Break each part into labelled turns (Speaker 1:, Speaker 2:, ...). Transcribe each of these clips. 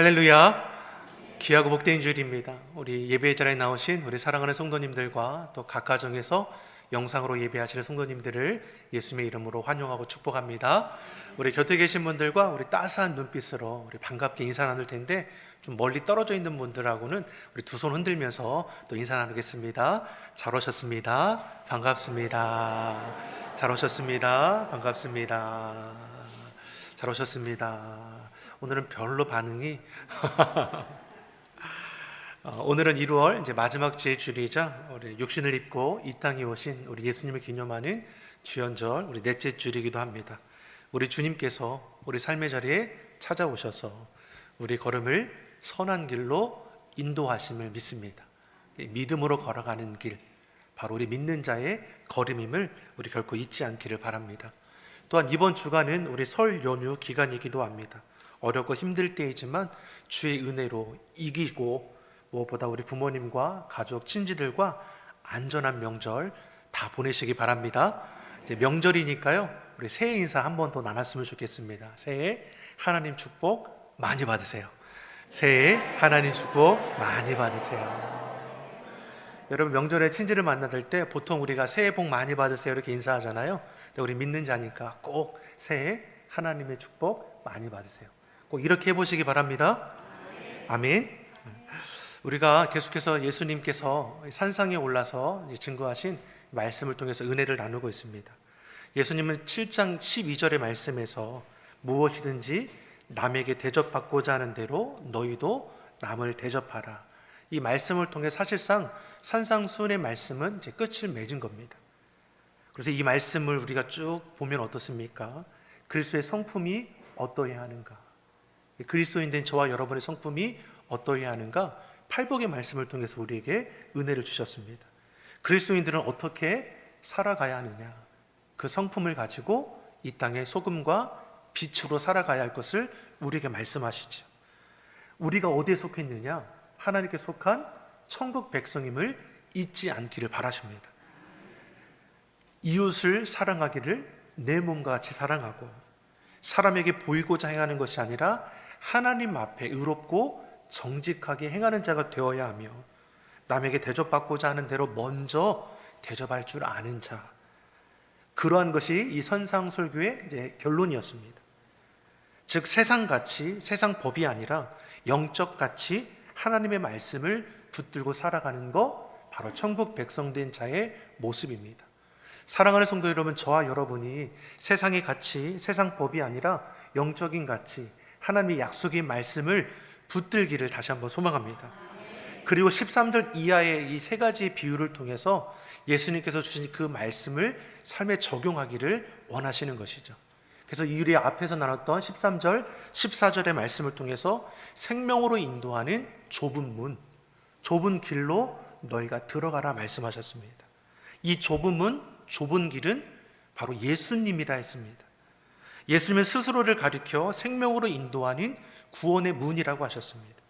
Speaker 1: 할렐루야. 귀하고 복된 주일입니다. 우리 예배 자리에 나오신 우리 사랑하는 성도님들과 또 각 가정에서 영상으로 예배하시는 성도님들을 예수님의 이름으로 환영하고 축복합니다. 우리 곁에 계신 분들과 우리 따스한 눈빛으로 우리 반갑게 인사 나눌 텐데 좀 멀리 떨어져 있는 분들하고는 우리 두 손 흔들면서 또 인사 나누겠습니다. 잘 오셨습니다. 반갑습니다. 잘 오셨습니다. 반갑습니다. 잘 오셨습니다. 오늘은 별로 반응이 어, 오늘은 1월 이제 마지막 주의 주일이자 우리 육신을 입고 이 땅에 오신 우리 예수님을 기념하는 주연절 우리 넷째 주일이기도 합니다. 우리 주님께서 우리 삶의 자리에 찾아오셔서 우리 걸음을 선한 길로 인도하심을 믿습니다. 이 믿음으로 걸어가는 길, 바로 우리 믿는 자의 걸음임을 우리 결코 잊지 않기를 바랍니다. 또한 이번 주간은 우리 설 연휴 기간이기도 합니다. 어렵고 힘들 때이지만 주의 은혜로 이기고 무엇보다 우리 부모님과 가족, 친지들과 안전한 명절 다 보내시기 바랍니다. 이제 명절이니까요. 우리 새해 인사 한 번 더 나눴으면 좋겠습니다. 새해 하나님 축복 많이 받으세요. 새해 하나님 축복 많이 받으세요. 여러분 명절에 친지를 만나들 때 보통 우리가 새해 복 많이 받으세요 이렇게 인사하잖아요. 근데 우리 믿는 자니까 꼭 새해 하나님의 축복 많이 받으세요. 꼭 이렇게 해보시기 바랍니다. 아멘. 우리가 계속해서 예수님께서 산상에 올라서 증거하신 말씀을 통해서 은혜를 나누고 있습니다. 예수님은 7장 12절의 말씀에서 무엇이든지 남에게 대접받고자 하는 대로 너희도 남을 대접하라. 이 말씀을 통해 사실상 산상수훈의 말씀은 이제 끝을 맺은 겁니다. 그래서 이 말씀을 우리가 쭉 보면 어떻습니까? 그리스도의 성품이 어떠해야 하는가? 그리스도인 된 저와 여러분의 성품이 어떠해야 하는가? 팔복의 말씀을 통해서 우리에게 은혜를 주셨습니다. 그리스도인들은 어떻게 살아가야 하느냐? 그 성품을 가지고 이 땅의 소금과 빛으로 살아가야 할 것을 우리에게 말씀하시죠. 우리가 어디에 속했느냐? 하나님께 속한 천국 백성임을 잊지 않기를 바라십니다. 이웃을 사랑하기를 내 몸과 같이 사랑하고 사람에게 보이고자 행하는 것이 아니라 하나님 앞에 의롭고 정직하게 행하는 자가 되어야 하며 남에게 대접받고자 하는 대로 먼저 대접할 줄 아는 자. 그러한 것이 이 선상설교의 결론이었습니다. 즉 세상 가치, 세상 법이 아니라 영적 가치 하나님의 말씀을 붙들고 살아가는 것 바로 천국 백성된 자의 모습입니다. 사랑하는 성도 여러분, 저와 여러분이 세상의 가치, 세상 법이 아니라 영적인 가치, 하나님의 약속의 말씀을 붙들기를 다시 한번 소망합니다. 그리고 13절 이하의 이 세 가지의 비유를 통해서 예수님께서 주신 그 말씀을 삶에 적용하기를 원하시는 것이죠. 그래서 유리 앞에서 나눴던 13절, 14절의 말씀을 통해서 생명으로 인도하는 좁은 문, 좁은 길로 너희가 들어가라 말씀하셨습니다. 이 좁은 문, 좁은 길은 바로 예수님이라 했습니다. 예수님은 스스로를 가리켜 생명으로 인도하는 구원의 문이라고 하셨습니다.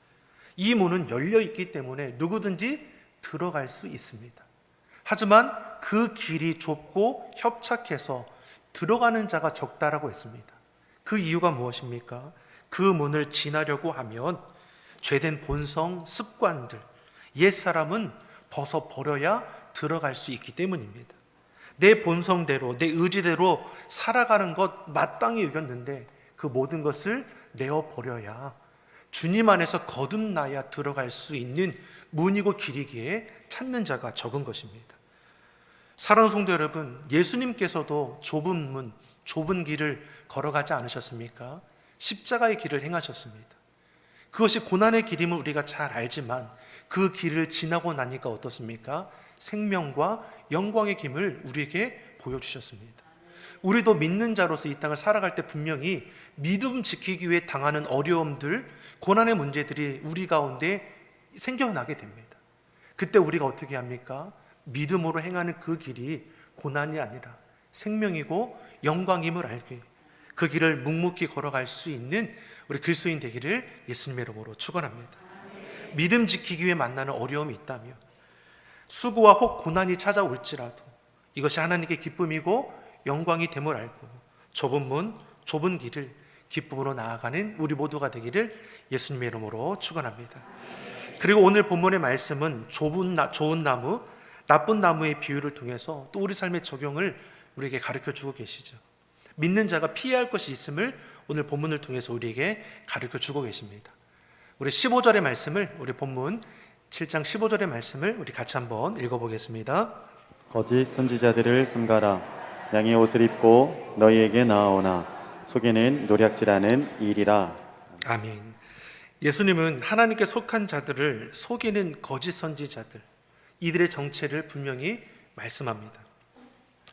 Speaker 1: 이 문은 열려 있기 때문에 누구든지 들어갈 수 있습니다. 하지만 그 길이 좁고 협착해서 들어가는 자가 적다라고 했습니다. 그 이유가 무엇입니까? 그 문을 지나려고 하면 죄된 본성, 습관들, 옛사람은 벗어 버려야 들어갈 수 있기 때문입니다. 내 본성대로, 내 의지대로 살아가는 것 마땅히 여겼는데 그 모든 것을 내어 버려야 주님 안에서 거듭나야 들어갈 수 있는 문이고 길이기에 찾는 자가 적은 것입니다. 사랑하는 성도 여러분, 예수님께서도 좁은 문, 좁은 길을 걸어가지 않으셨습니까? 십자가의 길을 행하셨습니다. 그것이 고난의 길임을 우리가 잘 알지만 그 길을 지나고 나니까 어떻습니까? 생명과 영광의 김을 우리에게 보여주셨습니다. 우리도 믿는 자로서 이 땅을 살아갈 때 분명히 믿음 지키기 위해 당하는 어려움들, 고난의 문제들이 우리 가운데 생겨나게 됩니다. 그때 우리가 어떻게 합니까? 믿음으로 행하는 그 길이 고난이 아니라 생명이고 영광임을 알게 그 길을 묵묵히 걸어갈 수 있는 우리 그리스도인 되기를 예수님의 이름으로 축원합니다. 믿음 지키기 위해 만나는 어려움이 있다면 수고와 혹 고난이 찾아올지라도 이것이 하나님께 기쁨이고 영광이 됨을 알고 좁은 문, 좁은 길을 기쁨으로 나아가는 우리 모두가 되기를 예수님의 이름으로 축원합니다. 그리고 오늘 본문의 말씀은 좁은 나, 좋은 나무, 나쁜 나무의 비유를 통해서 또 우리 삶의 적용을 우리에게 가르쳐 주고 계시죠. 믿는 자가 피해야 할 것이 있음을 오늘 본문을 통해서 우리에게 가르쳐 주고 계십니다. 우리 15절의 말씀을 우리 본문 7장 15절의 말씀을 우리 같이 한번 읽어보겠습니다.
Speaker 2: 거짓 선지자들을 삼가라 양의 옷을 입고 너희에게 나아오나 속에는 노략질하는 일이라
Speaker 1: 아멘. 예수님은 하나님께 속한 자들을 속이는 거짓 선지자들, 이들의 정체를 분명히 말씀합니다.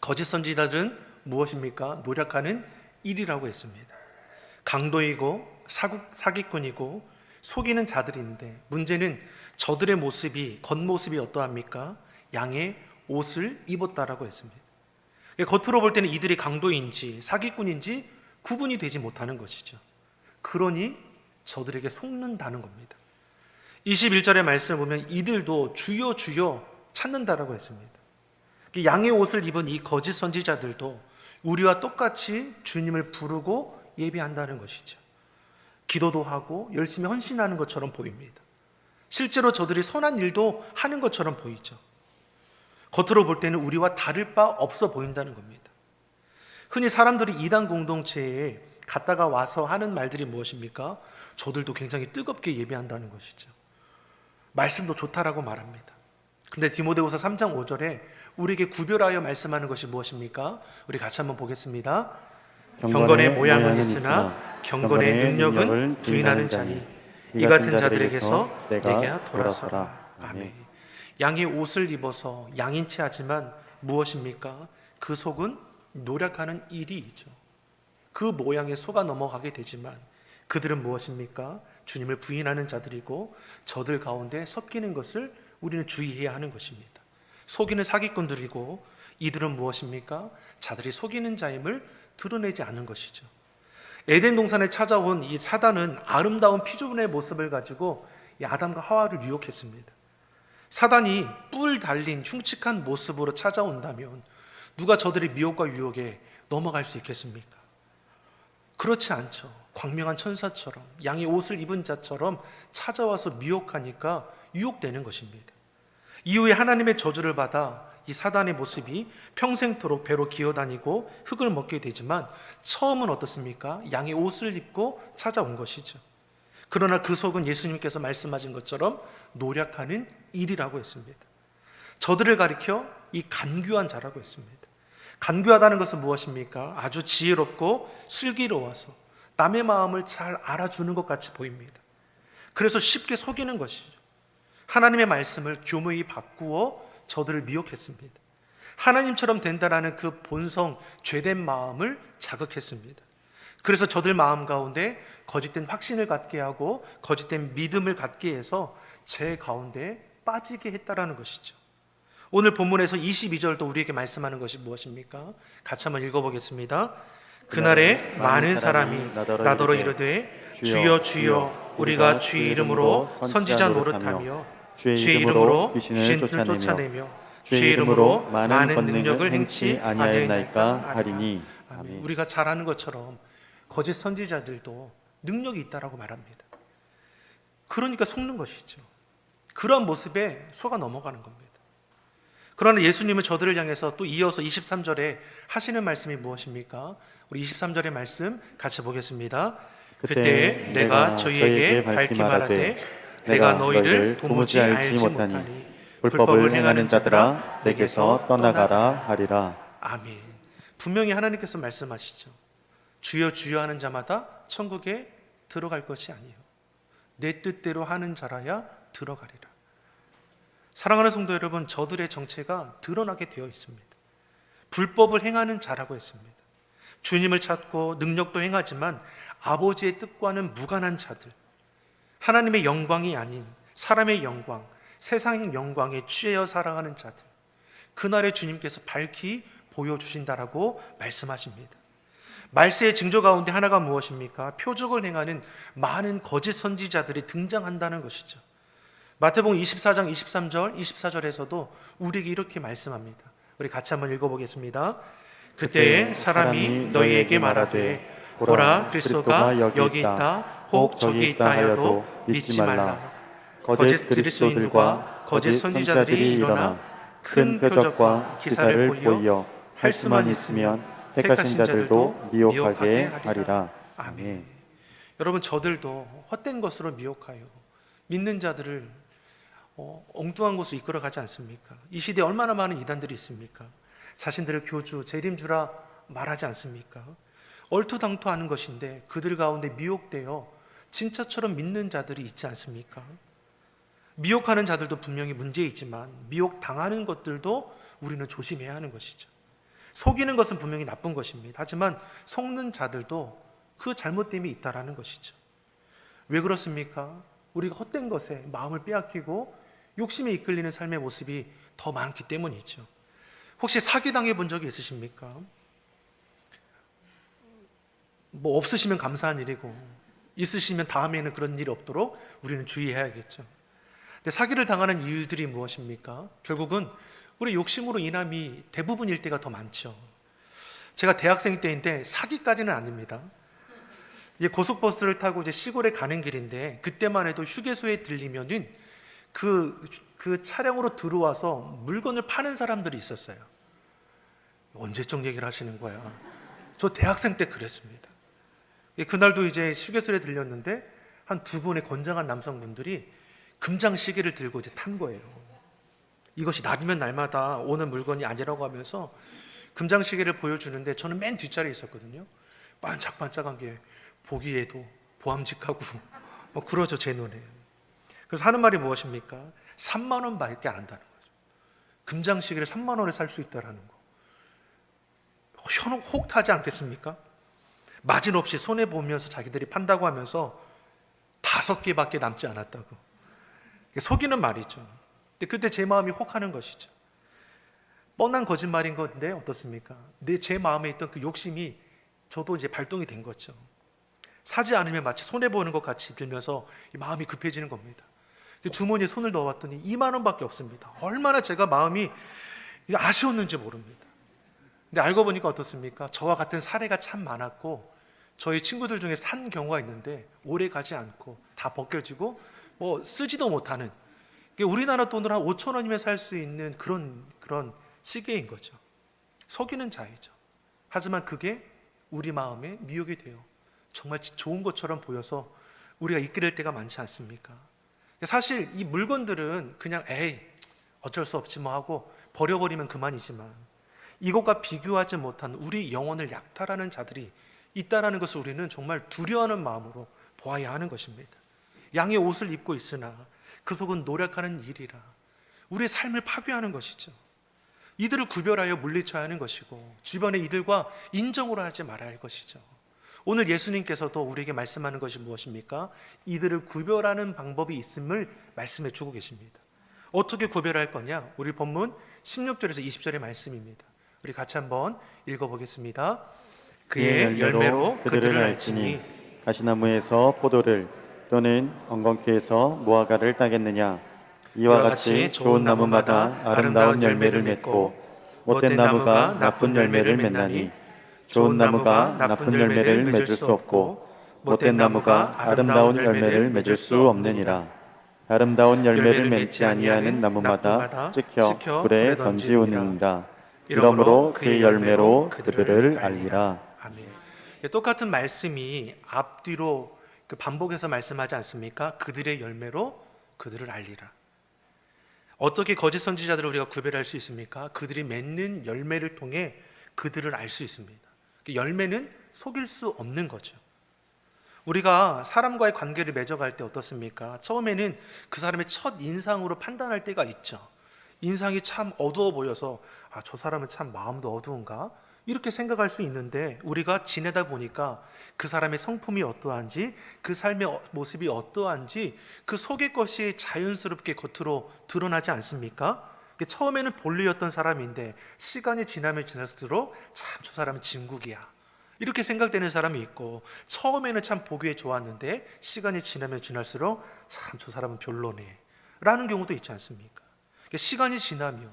Speaker 1: 거짓 선지자들은 무엇입니까? 노력하는 일이라고 했습니다. 강도이고 사국, 사기꾼이고 속이는 자들인데 문제는 저들의 모습이 겉모습이 어떠합니까? 양의 옷을 입었다라고 했습니다. 겉으로 볼 때는 이들이 강도인지 사기꾼인지 구분이 되지 못하는 것이죠. 그러니 저들에게 속는다는 겁니다. 21절의 말씀을 보면 이들도 주여 주여 찾는다라고 했습니다. 양의 옷을 입은 이 거짓 선지자들도 우리와 똑같이 주님을 부르고 예배한다는 것이죠. 기도도 하고 열심히 헌신하는 것처럼 보입니다. 실제로 저들이 선한 일도 하는 것처럼 보이죠. 겉으로 볼 때는 우리와 다를 바 없어 보인다는 겁니다. 흔히 사람들이 이단 공동체에 갔다가 와서 하는 말들이 무엇입니까? 저들도 굉장히 뜨겁게 예배한다는 것이죠. 말씀도 좋다라고 말합니다. 근데 디모데후서 3장 5절에 우리에게 구별하여 말씀하는 것이 무엇입니까? 우리 같이 한번 보겠습니다. 경건의 모양은 있으나 경건의 능력은 부인하는 자니 이 같은 자들에게서 내게 돌아서라. 아멘. 양의 옷을 입어서 양인 채 하지만 무엇입니까? 그 속은 노력하는 일이죠. 그 모양에 속아 넘어가게 되지만 그들은 무엇입니까? 주님을 부인하는 자들이고 저들 가운데 섞이는 것을 우리는 주의해야 하는 것입니다. 속이는 사기꾼들이고 이들은 무엇입니까? 자들이 속이는 자임을 드러내지 않는 것이죠. 에덴 동산에 찾아온 이 사단은 아름다운 피조물의 모습을 가지고 이 아담과 하와를 유혹했습니다. 사단이 뿔 달린 흉측한 모습으로 찾아온다면 누가 저들의 미혹과 유혹에 넘어갈 수 있겠습니까? 그렇지 않죠. 광명한 천사처럼 양의 옷을 입은 자처럼 찾아와서 미혹하니까 유혹되는 것입니다. 이후에 하나님의 저주를 받아 이 사단의 모습이 평생토록 배로 기어다니고 흙을 먹게 되지만 처음은 어떻습니까? 양의 옷을 입고 찾아온 것이죠. 그러나 그 속은 예수님께서 말씀하신 것처럼 노력하는 일이라고 했습니다. 저들을 가리켜 이 간교한 자라고 했습니다. 간교하다는 것은 무엇입니까? 아주 지혜롭고 슬기로워서 남의 마음을 잘 알아주는 것 같이 보입니다. 그래서 쉽게 속이는 것이죠. 하나님의 말씀을 교묘히 바꾸어 저들을 미혹했습니다. 하나님처럼 된다라는 그 본성, 죄된 마음을 자극했습니다. 그래서 저들 마음 가운데 거짓된 확신을 갖게 하고 거짓된 믿음을 갖게 해서 제 가운데 빠지게 했다라는 것이죠. 오늘 본문에서 22절도 우리에게 말씀하는 것이 무엇입니까? 같이 한번 읽어보겠습니다. 그날에 많은 사람이 나더러 이르되 주여 주여 우리가 주의 이름으로 선지자 노릇하며
Speaker 2: 주의 이름으로 귀신을 쫓아내며 주의 이름으로 많은 능력을 행치 아니하였나이까 하리니 아멘.
Speaker 1: 우리가 잘 아는 것처럼 거짓 선지자들도 능력이 있다라고 말합니다. 그러니까 속는 것이죠. 그런 모습에 속아 넘어가는 겁니다. 그러나 예수님은 저들을 향해서 또 이어서 23절에 하시는 말씀이 무엇입니까? 우리 23절의 말씀 같이 보겠습니다. 그때 내가 저희에게 밝히 말하되 내가 너희를 도무지 알지 못하니
Speaker 2: 불법을 행하는 자들아 내게서 떠나가라 하리라
Speaker 1: 아멘. 분명히 하나님께서 말씀하시죠. 주여 주여 하는 자마다 천국에 들어갈 것이 아니요. 내 뜻대로 하는 자라야 들어가리라. 사랑하는 성도 여러분, 저들의 정체가 드러나게 되어 있습니다. 불법을 행하는 자라고 했습니다. 주님을 찾고 능력도 행하지만 아버지의 뜻과는 무관한 자들. 하나님의 영광이 아닌 사람의 영광, 세상 영광에 취하여 살아가는 자들. 그날에 주님께서 밝히 보여주신다라고 말씀하십니다. 말세의 징조 가운데 하나가 무엇입니까? 표적을 행하는 많은 거짓 선지자들이 등장한다는 것이죠. 마태복음 24장 23절, 24절에서도 우리에게 이렇게 말씀합니다. 우리 같이 한번 읽어보겠습니다. 그때 사람이 너희에게 말하되 보라 그리스도가 여기 있다 혹 저기 있다 하여도 믿지 말라
Speaker 2: 거짓 그리스도들과 거짓 선지자들이 일어나 큰 표적과 기사를 보이어 할 수만 있으면 택하신 자들도 미혹하게 하리라. 아멘.
Speaker 1: 여러분 저들도 헛된 것으로 미혹하여 믿는 자들을 어, 엉뚱한 곳으로 이끌어 가지 않습니까? 이 시대에 얼마나 많은 이단들이 있습니까? 자신들을 교주, 재림주라 말하지 않습니까? 얼토당토하는 것인데 그들 가운데 미혹되어 진짜처럼 믿는 자들이 있지 않습니까? 미혹하는 자들도 분명히 문제 있지만 미혹 당하는 것들도 우리는 조심해야 하는 것이죠. 속이는 것은 분명히 나쁜 것입니다. 하지만 속는 자들도 그 잘못됨이 있다라는 것이죠. 왜 그렇습니까? 우리가 헛된 것에 마음을 빼앗기고 욕심에 이끌리는 삶의 모습이 더 많기 때문이죠. 혹시 사기 당해 본 적이 있으십니까? 뭐 없으시면 감사한 일이고 있으시면 다음에는 그런 일이 없도록 우리는 주의해야겠죠. 근데 사기를 당하는 이유들이 무엇입니까? 결국은 우리 욕심으로 인함이 대부분일 때가 더 많죠. 제가 대학생 때인데 사기까지는 아닙니다. 이제 고속버스를 타고 이제 시골에 가는 길인데 그때만 해도 휴게소에 들리면은 그, 그 차량으로 들어와서 물건을 파는 사람들이 있었어요. 언제적 얘기를 하시는 거야? 저 대학생 때 그랬습니다. 예, 그날도 이제 휴게소에 들렸는데 한 두 분의 건장한 남성분들이 금장 시계를 들고 이제 탄 거예요. 이것이 날이면 날마다 오는 물건이 아니라고 하면서 금장 시계를 보여주는데 저는 맨 뒷자리에 있었거든요. 반짝반짝한 게 보기에도 보암직하고 뭐 그러죠 제 눈에. 그래서 하는 말이 무엇입니까? 3만 원밖에 안 한다는 거죠. 금장 시계를 3만 원에 살 수 있다라는 거. 현혹 타지 않겠습니까? 마진 없이 손해 보면서 자기들이 판다고 하면서 다섯 개밖에 남지 않았다고. 속이는 말이죠. 근데 그때 제 마음이 혹하는 것이죠. 뻔한 거짓말인 건데 어떻습니까? 내 제 마음에 있던 그 욕심이 저도 이제 발동이 된 거죠. 사지 않으면 마치 손해 보는 것 같이 들면서 이 마음이 급해지는 겁니다. 주머니에 손을 넣어봤더니 2만 원밖에 없습니다. 얼마나 제가 마음이 아쉬웠는지 모릅니다. 근데 알고 보니까 어떻습니까? 저와 같은 사례가 참 많았고 저희 친구들 중에 산 경우가 있는데 오래 가지 않고 다 벗겨지고 뭐 쓰지도 못하는 우리나라 돈으로 한 5천 원이면 살 수 있는 그런 그런 시계인 거죠. 속이는 자이죠. 하지만 그게 우리 마음에 미혹이 돼요. 정말 좋은 것처럼 보여서 우리가 이끌릴 때가 많지 않습니까? 사실 이 물건들은 그냥 에이 어쩔 수 없지 뭐 하고 버려버리면 그만이지만 이것과 비교하지 못한 우리 영혼을 약탈하는 자들이 있다라는 것을 우리는 정말 두려워하는 마음으로 보아야 하는 것입니다. 양의 옷을 입고 있으나 그 속은 노력하는 일이라 우리의 삶을 파괴하는 것이죠. 이들을 구별하여 물리쳐야 하는 것이고 주변의 이들과 인정으로 하지 말아야 할 것이죠. 오늘 예수님께서도 우리에게 말씀하는 것이 무엇입니까? 이들을 구별하는 방법이 있음을 말씀해 주고 계십니다. 어떻게 구별할 거냐? 우리 본문 16절에서 20절의 말씀입니다. 우리 같이 한번 읽어보겠습니다.
Speaker 2: 그의 열매로 그들을 알지니 가시나무에서 포도를 또는 엉겅퀴에서 무화과를 따겠느냐? 이와 같이 좋은 나무마다 아름다운 열매를 맺고 못된 나무가 나쁜 열매를 맺나니 좋은 나무가 나쁜 열매를 맺을 수 없고 못된 나무가 아름다운 열매를 맺을 수 없느니라. 아름다운 열매를 맺지 아니하는 나무마다 찍혀 불에 던지우느니라 이러므로 그의 열매로 그들을 알리라
Speaker 1: 아멘. 예, 똑같은 말씀이 앞뒤로 그 반복해서 말씀하지 않습니까? 그들의 열매로 그들을 알리라. 어떻게 거짓 선지자들을 우리가 구별할 수 있습니까? 그들이 맺는 열매를 통해 그들을 알 수 있습니다. 그 열매는 속일 수 없는 거죠. 우리가 사람과의 관계를 맺어갈 때 어떻습니까? 처음에는 그 사람의 첫 인상으로 판단할 때가 있죠. 인상이 참 어두워 보여서 아, 저 사람은 참 마음도 어두운가? 이렇게 생각할 수 있는데 우리가 지내다 보니까 그 사람의 성품이 어떠한지 그 삶의 어- 모습이 어떠한지 그 속의 것이 자연스럽게 겉으로 드러나지 않습니까? 그 처음에는 본류였던 사람인데 시간이 지나면 지날수록 참 저 사람은 진국이야. 이렇게 생각되는 사람이 있고 처음에는 참 보기에 좋았는데 시간이 지나면 지날수록 참 저 사람은 별로네. 라는 경우도 있지 않습니까? 그러니까 시간이 지나면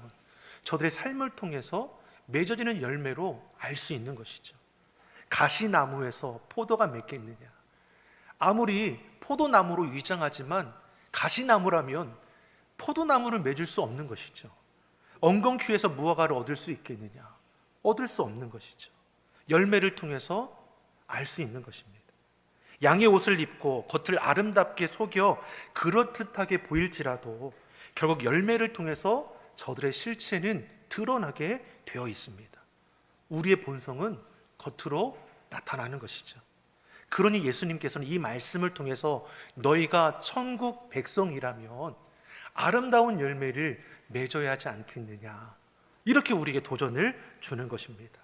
Speaker 1: 저들의 삶을 통해서 맺어지는 열매로 알 수 있는 것이죠. 가시나무에서 포도가 맺겠느냐? 아무리 포도나무로 위장하지만 가시나무라면 포도나무를 맺을 수 없는 것이죠. 엉겅퀴에서 무화과를 얻을 수 있겠느냐? 얻을 수 없는 것이죠. 열매를 통해서 알 수 있는 것입니다. 양의 옷을 입고 겉을 아름답게 속여 그렇듯하게 보일지라도 결국 열매를 통해서 저들의 실체는 드러나게 되어 있습니다. 우리의 본성은 겉으로 나타나는 것이죠. 그러니 예수님께서는 이 말씀을 통해서 너희가 천국 백성이라면 아름다운 열매를 맺어야 하지 않겠느냐. 이렇게 우리에게 도전을 주는 것입니다.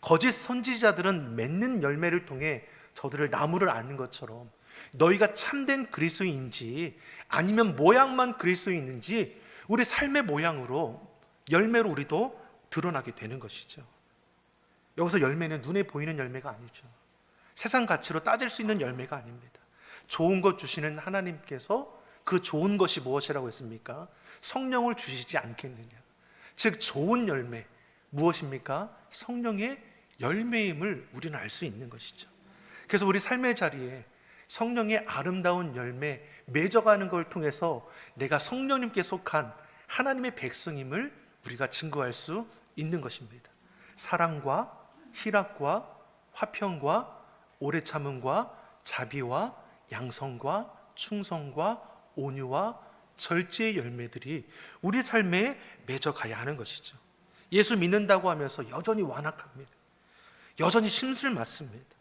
Speaker 1: 거짓 선지자들은 맺는 열매를 통해 저들을 나무를 아는 것처럼 너희가 참된 그리스도인지 아니면 모양만 그리스도인인지 우리 삶의 모양으로 열매로 우리도 드러나게 되는 것이죠. 여기서 열매는 눈에 보이는 열매가 아니죠. 세상 가치로 따질 수 있는 열매가 아닙니다. 좋은 것 주시는 하나님께서 그 좋은 것이 무엇이라고 했습니까? 성령을 주시지 않겠느냐. 즉 좋은 열매 무엇입니까? 성령의 열매임을 우리는 알 수 있는 것이죠. 그래서 우리 삶의 자리에 성령의 아름다운 열매 맺어가는 걸 통해서 내가 성령님께 속한 하나님의 백성임을 우리가 증거할 수 있는 것입니다. 사랑과 희락과 화평과 오래 참음과 자비와 양성과 충성과 온유와 절제의 열매들이 우리 삶에 맺어가야 하는 것이죠. 예수 믿는다고 하면서 여전히 완악합니다. 여전히 심술 맞습니다.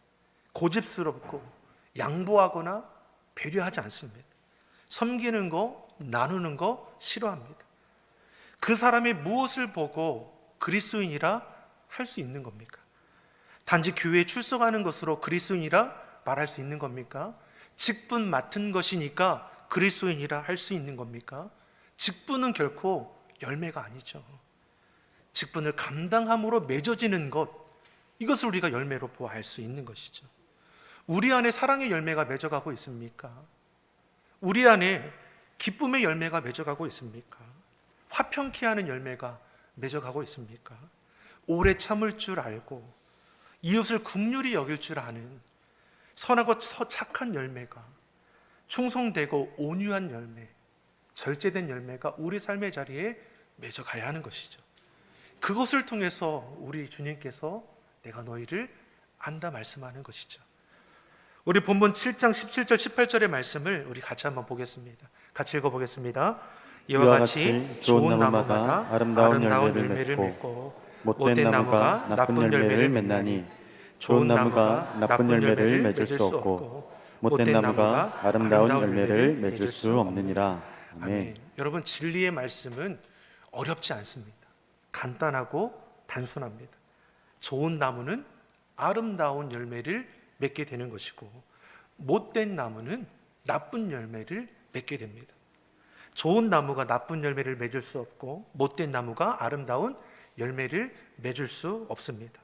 Speaker 1: 고집스럽고 양보하거나 배려하지 않습니다. 섬기는 거, 나누는 거 싫어합니다. 그 사람의 무엇을 보고 그리스도인이라 할 수 있는 겁니까? 단지 교회에 출석하는 것으로 그리스도인이라 말할 수 있는 겁니까? 직분 맡은 것이니까 그리스도인이라 할 수 있는 겁니까? 직분은 결코 열매가 아니죠. 직분을 감당함으로 맺어지는 것, 이것을 우리가 열매로 보아할 수 있는 것이죠. 우리 안에 사랑의 열매가 맺어가고 있습니까? 우리 안에 기쁨의 열매가 맺어가고 있습니까? 화평케 하는 열매가 맺어가고 있습니까? 오래 참을 줄 알고 이웃을 국률이 여길 줄 아는 선하고 서- 착한 열매가 충성되고 온유한 열매, 절제된 열매가 우리 삶의 자리에 맺어가야 하는 것이죠. 그것을 통해서 우리 주님께서 내가 너희를 안다 말씀하는 것이죠. 우리 본문 7장 17절 18절의 말씀을 우리 같이 한번 보겠습니다. 같이 읽어 보겠습니다. 이와 같이 좋은 나무마다 아름다운 열매를 맺고
Speaker 2: 못된 나무가 나쁜 열매를 맺나니 좋은 나무가 나쁜 열매를 맺을 수 없고 못된 나무가 아름다운 열매를 맺을 수 없느니라.
Speaker 1: 아멘. 여러분 진리의 말씀은 어렵지 않습니다. 간단하고 단순합니다. 좋은 나무는 아름다운 열매를 맺게 되는 것이고 못된 나무는 나쁜 열매를 맺게 됩니다. 좋은 나무가 나쁜 열매를 맺을 수 없고 못된 나무가 아름다운 열매를 맺을 수 없습니다.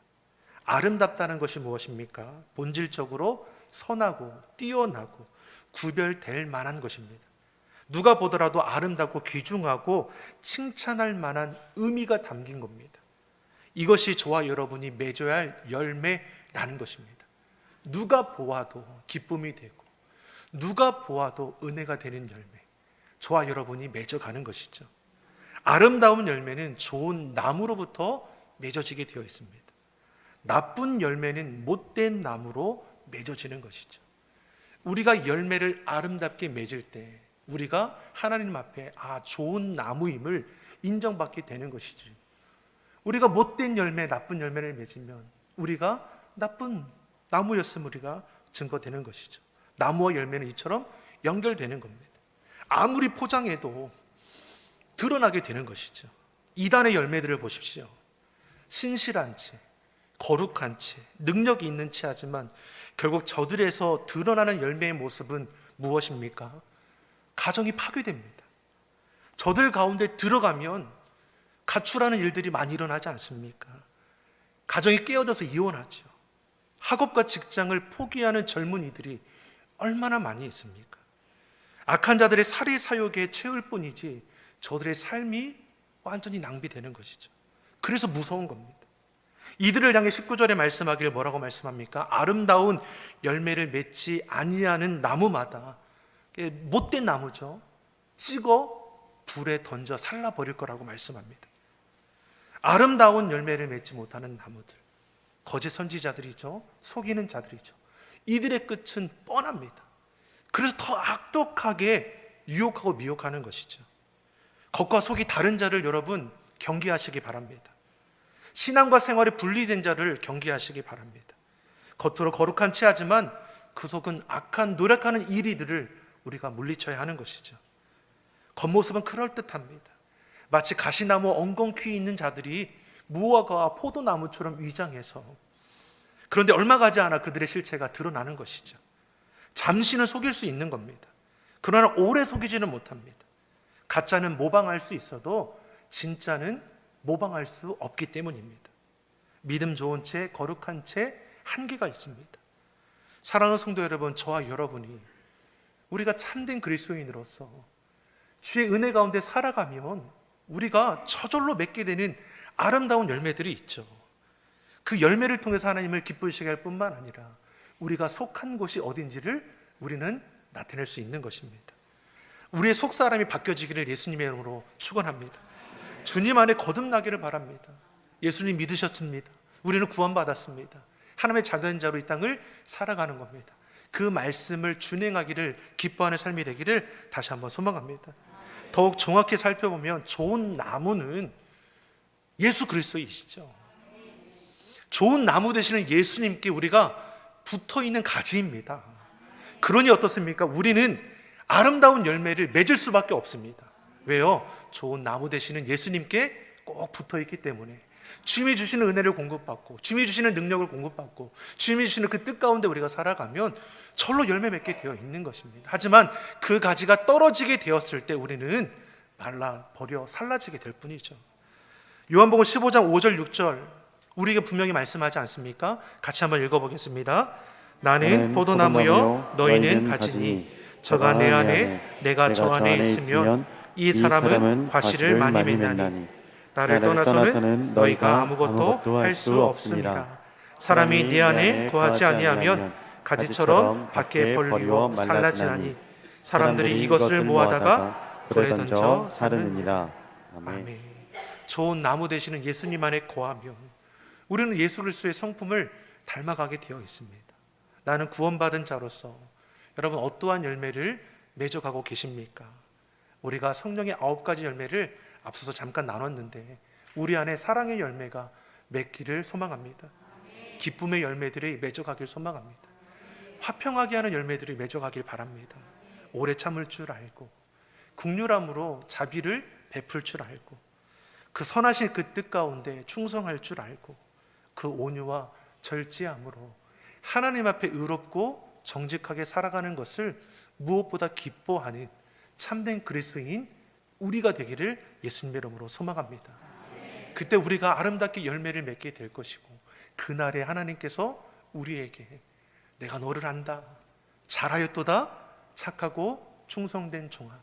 Speaker 1: 아름답다는 것이 무엇입니까? 본질적으로 선하고 뛰어나고 구별될 만한 것입니다. 누가 보더라도 아름답고 귀중하고 칭찬할 만한 의미가 담긴 겁니다. 이것이 저와 여러분이 맺어야 할 열매라는 것입니다. 누가 보아도 기쁨이 되고 누가 보아도 은혜가 되는 열매. 저와 여러분이 맺어가는 것이죠. 아름다운 열매는 좋은 나무로부터 맺어지게 되어 있습니다. 나쁜 열매는 못된 나무로 맺어지는 것이죠. 우리가 열매를 아름답게 맺을 때 우리가 하나님 앞에 아 좋은 나무임을 인정받게 되는 것이죠. 우리가 못된 열매, 나쁜 열매를 맺으면 우리가 나쁜 나무였음 우리가 증거되는 것이죠. 나무와 열매는 이처럼 연결되는 겁니다. 아무리 포장해도 드러나게 되는 것이죠. 이단의 열매들을 보십시오. 신실한 채, 거룩한 채, 능력이 있는 채 하지만 결국 저들에서 드러나는 열매의 모습은 무엇입니까? 가정이 파괴됩니다. 저들 가운데 들어가면 가출하는 일들이 많이 일어나지 않습니까? 가정이 깨어져서 이혼하죠. 학업과 직장을 포기하는 젊은이들이 얼마나 많이 있습니까? 악한 자들의 살해 사욕에 채울 뿐이지 저들의 삶이 완전히 낭비되는 것이죠. 그래서 무서운 겁니다. 이들을 향해 19절에 말씀하기를 뭐라고 말씀합니까? 아름다운 열매를 맺지 아니하는 나무마다 이게 못된 나무죠. 찍어 불에 던져 살라 버릴 거라고 말씀합니다. 아름다운 열매를 맺지 못하는 나무들, 거짓 선지자들이죠. 속이는 자들이죠. 이들의 끝은 뻔합니다. 그래서 더 악독하게 유혹하고 미혹하는 것이죠. 겉과 속이 다른 자를 여러분 경계하시기 바랍니다. 신앙과 생활이 분리된 자를 경계하시기 바랍니다. 겉으로 거룩한 체하지만 그 속은 악한 노력하는 이리들을 우리가 물리쳐야 하는 것이죠. 겉모습은 그럴듯합니다. 마치 가시나무 엉겅퀴 있는 자들이 무화과와 포도나무처럼 위장해서 그런데 얼마 가지 않아 그들의 실체가 드러나는 것이죠. 잠시는 속일 수 있는 겁니다. 그러나 오래 속이지는 못합니다. 가짜는 모방할 수 있어도 진짜는 모방할 수 없기 때문입니다. 믿음 좋은 채, 거룩한 채 한계가 있습니다. 사랑하는 성도 여러분, 저와 여러분이 우리가 참된 그리스도인으로서 주의 은혜 가운데 살아가면 우리가 저절로 맺게 되는 아름다운 열매들이 있죠. 그 열매를 통해서 하나님을 기쁘시게 할 뿐만 아니라 우리가 속한 곳이 어딘지를 우리는 나타낼 수 있는 것입니다. 우리의 속 사람이 바뀌어지기를 예수님의 이름으로 축원합니다. 주님 안에 거듭나기를 바랍니다. 예수님 믿으셨습니다. 우리는 구원받았습니다. 하나님의 자된 자로 이 땅을 살아가는 겁니다. 그 말씀을 준행하기를 기뻐하는 삶이 되기를 다시 한번 소망합니다. 더욱 정확히 살펴보면 좋은 나무는 예수 그리스도이시죠. 좋은 나무 되시는 예수님께 우리가 붙어 있는 가지입니다. 그러니 어떻습니까? 우리는 아름다운 열매를 맺을 수밖에 없습니다. 왜요? 좋은 나무 되시는 예수님께 꼭 붙어 있기 때문에 주님이 주시는 은혜를 공급받고 주님이 주시는 능력을 공급받고 주님이 주시는 그 뜻 가운데 우리가 살아가면 절로 열매 맺게 되어 있는 것입니다. 하지만 그 가지가 떨어지게 되었을 때 우리는 말라 버려 살라지게 될 뿐이죠. 요한복음 15장 5절 6절 우리에게 분명히 말씀하지 않습니까? 같이 한번 읽어보겠습니다. 나는 포도나무요 너희는 가지니 저가 내 안에 내가 저 안에 있으면 이 사람은 과실을 많이 맺나니 나를 떠나서는 너희가 아무것도 할 수 없습니다. 사람이 내 안에 거하지 아니하면 가지처럼 밖에 벌리고 살라지나니 사람들이 이것을 모아다가 불에 던져
Speaker 2: 사르느니라.
Speaker 1: 아멘. 좋은 나무 되시는 예수님 안에 거하면 우리는 예수 그리스도의 성품을 닮아가게 되어 있습니다. 나는 구원받은 자로서 여러분 어떠한 열매를 맺어가고 계십니까? 우리가 성령의 아홉 가지 열매를 앞서서 잠깐 나눴는데 우리 안에 사랑의 열매가 맺기를 소망합니다. 기쁨의 열매들이 맺어가길 소망합니다. 화평하게 하는 열매들이 맺어가길 바랍니다. 오래 참을 줄 알고 국률함으로 자비를 베풀 줄 알고 그 선하신 그 뜻 가운데 충성할 줄 알고 그 온유와 절제함으로 하나님 앞에 의롭고 정직하게 살아가는 것을 무엇보다 기뻐하는 참된 그리스도인 우리가 되기를 예수님의 이름으로 소망합니다. 그때 우리가 아름답게 열매를 맺게 될 것이고 그날에 하나님께서 우리에게 내가 너를 안다 잘하였도다 착하고 충성된 종아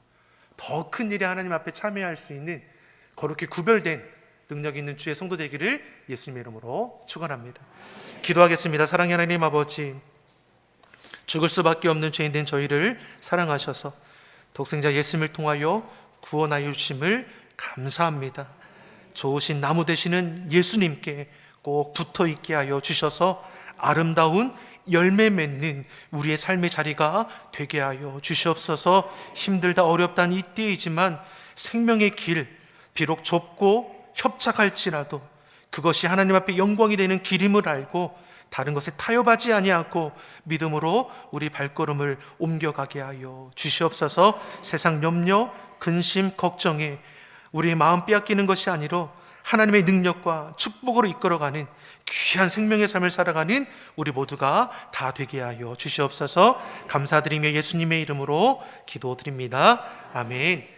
Speaker 1: 더 큰 일에 하나님 앞에 참여할 수 있는 거룩히 구별된 능력 있는 주의 성도 되기를 예수님의 이름으로 축원합니다. 기도하겠습니다. 사랑의 하나님 아버지 죽을 수밖에 없는 죄인 된 저희를 사랑하셔서 독생자 예수님을 통하여 구원하여 주심을 감사합니다. 좋으신 나무 되시는 예수님께 꼭 붙어 있게 하여 주셔서 아름다운 열매 맺는 우리의 삶의 자리가 되게 하여 주시옵소서 힘들다 어렵다는 이때이지만 생명의 길 비록 좁고 협착할지라도 그것이 하나님 앞에 영광이 되는 길임을 알고 다른 것에 타협하지 아니하고 믿음으로 우리 발걸음을 옮겨가게 하여 주시옵소서 세상 염려, 근심, 걱정에 우리의 마음 빼앗기는 것이 아니라 하나님의 능력과 축복으로 이끌어가는 귀한 생명의 삶을 살아가는 우리 모두가 다 되게 하여 주시옵소서 감사드리며 예수님의 이름으로 기도드립니다. 아멘.